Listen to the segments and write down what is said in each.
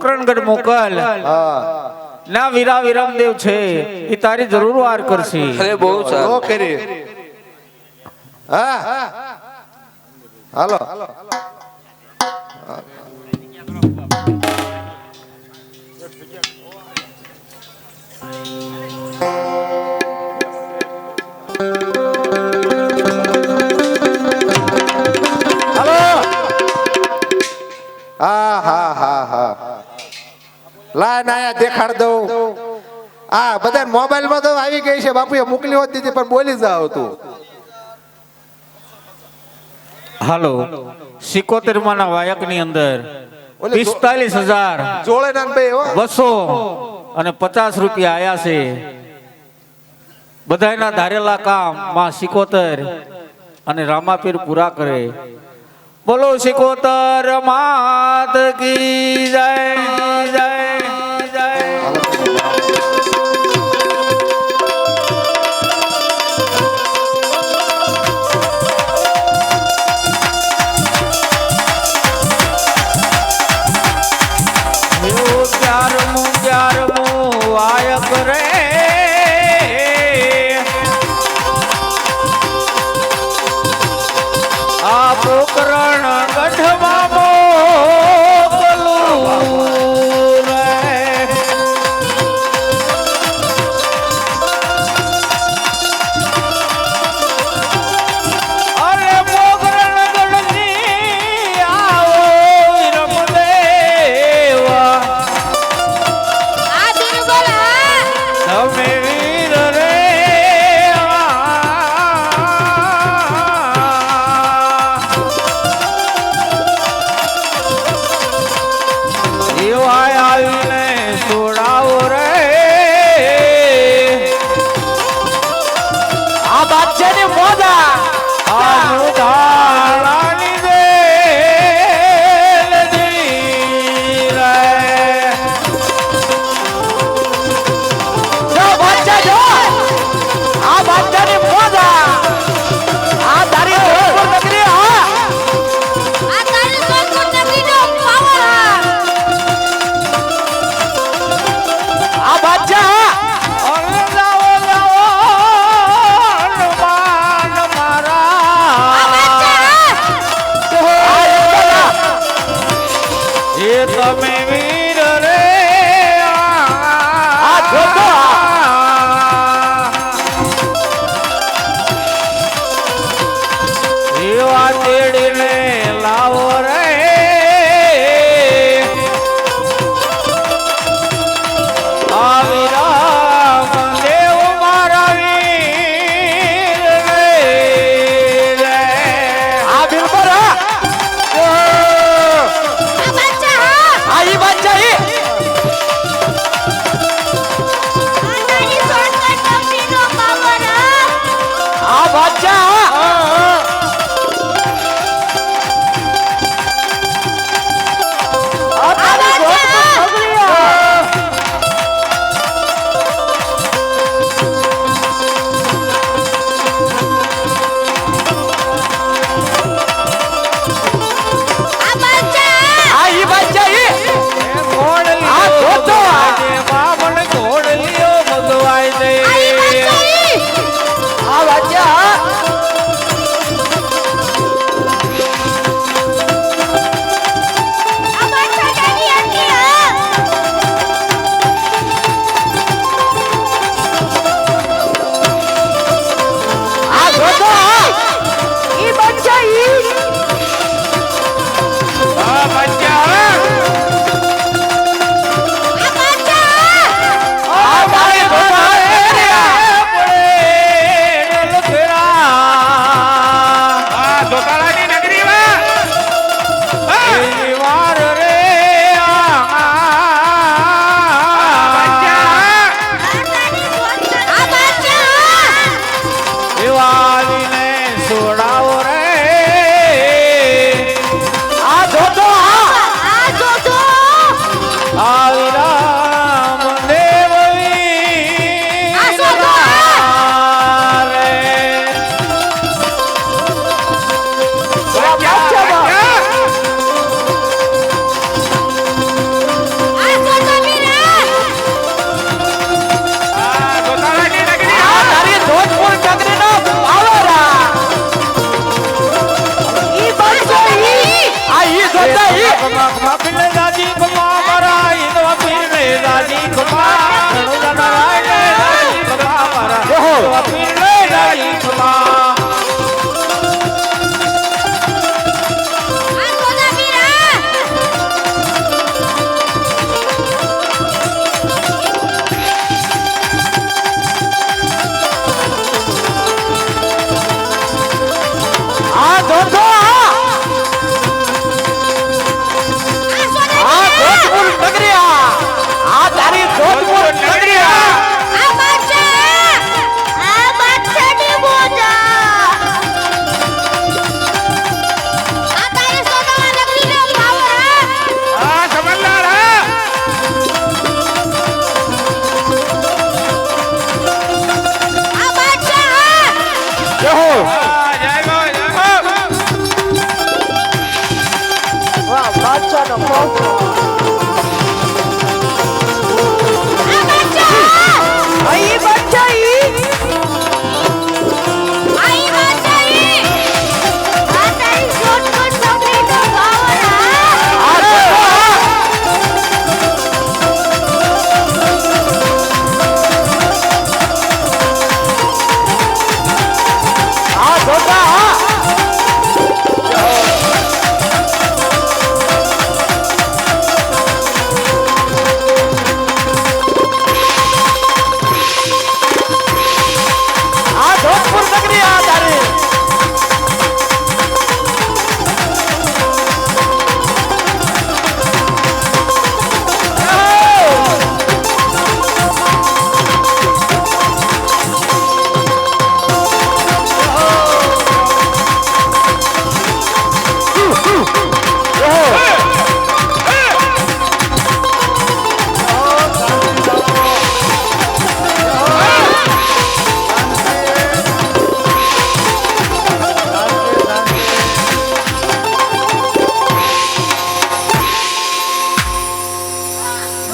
કરણગઢ મોકલ. હા. ના વીરા વિરામદેવ છે. એ તારી જરૂર વાર કરશે. અરે બહુ સારું. કરી. હા. હાલો હાલો. લાય નાયા દેખાડ દઉં. આ બધા મોબાઈલમાં તો આવી ગઈ છે બાપુએ મોકલી હોત દીધી પણ બોલી જાવ તું. હાલો સિકોતેર માના વાયકની અંદર પિસ્તાલીસ હજાર બસો અને પચાસ રૂપિયા આયા છે. બધાના ધારેલા કામમાં સિકોતર અને રામાપીર પૂરા કરે. બોલો સિકોતર માત કી જય જય.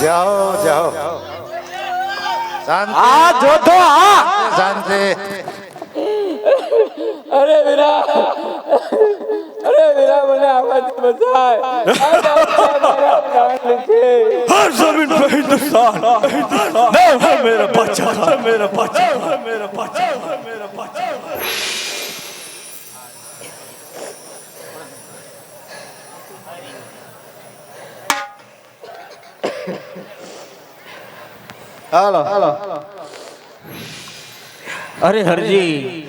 જાઓ જાઓ શાંતિ આ જો તો આ શાંતિ અરે વિરા અરે વિરા મને આમાંથી બચાય હર જમીન પર હિન્દુસ્તાન હિન્દુસ્તાન મેરા પાછા મેરા પાછા મેરા પાછા મેરા પાછા હાલો. હાલો. અરે હરજી.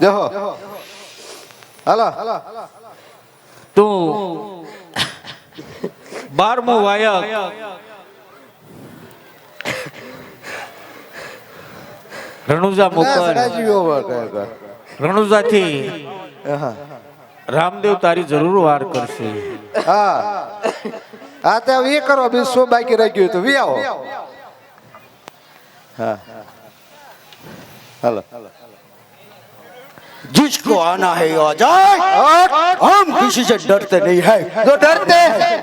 જહો. હાલો. તું. બારમો વાયક. રણુજા મોકલ. રણુજા થી રામદેવ તારી જરૂર વાર કરશે. હા. હા તો હવે એ કરો બીજું શું બાકી રહી ગયું તો વી આવો હા હાલો जिसको आना है आ जाए हम किसी से डरते नहीं है जो डरते हैं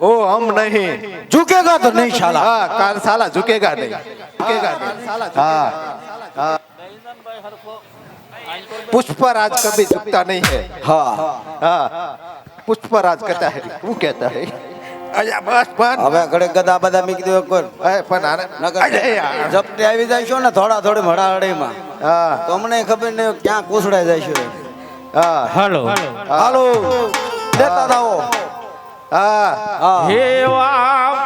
ओ हम नहीं झुकेगा तो नहीं साला हाँ काल साला झुकेगा नहीं झुकेगा नहीं हाँ हाँ पुष्पराज कभी झुकता नहीं है हाँ हाँ पुष्पराज कहता है वो कहता है અલ્યા બસ પણ હવે ઘડે ગદા બધા મીકી દો કોણ એ પણ આને યાર. જપતે આવી જાય છો ને થોડા થોડી હડાહડીમાં હા. તો અમને ખબર નહીં ક્યાં કૂસડાઈ જાય છે. હા. હાલો. હાલો. લેતા જાઓ હા. હા. હે વા